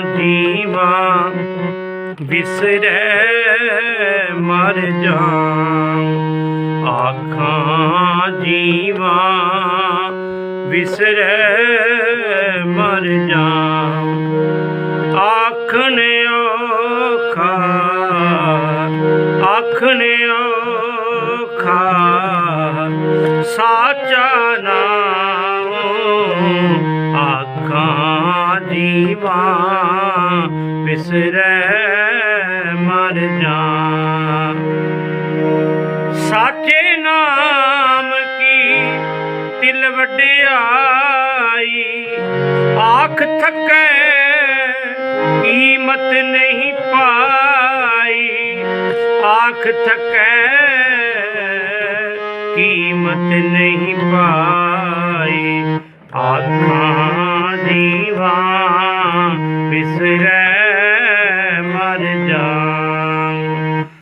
ਜੀਵਾ ਵਿਸਰੈ, ਮਰ ਜਾਉ। ਆਖਾਂ ਜੀਵਾ ਵਿਸਰੈ, ਮਰ ਜਾ ਆਖਣ ਔਖਾ ਆਖਣ ਔਖਾ, ਸਾਚਾ ਨਾਮ ਜੀਵਾ ਵਿਸਰੈ ਮਰ ਜਾ। ਸਾਚੇ ਨਾਮ ਕੀ ਤਿਲ ਵਡਿਆਈ? ਆਖ ਥਕੈ ਕੀਮਤ ਨਹੀਂ ਪਾਈ। ਆਖ ਥਕੈ ਕੀਮਤ ਨਹੀਂ ਪਾਈ। ਆਖਾਂ ਜੀਵਾ ਵਿਸਰੈ ਮਰ ਜਾ।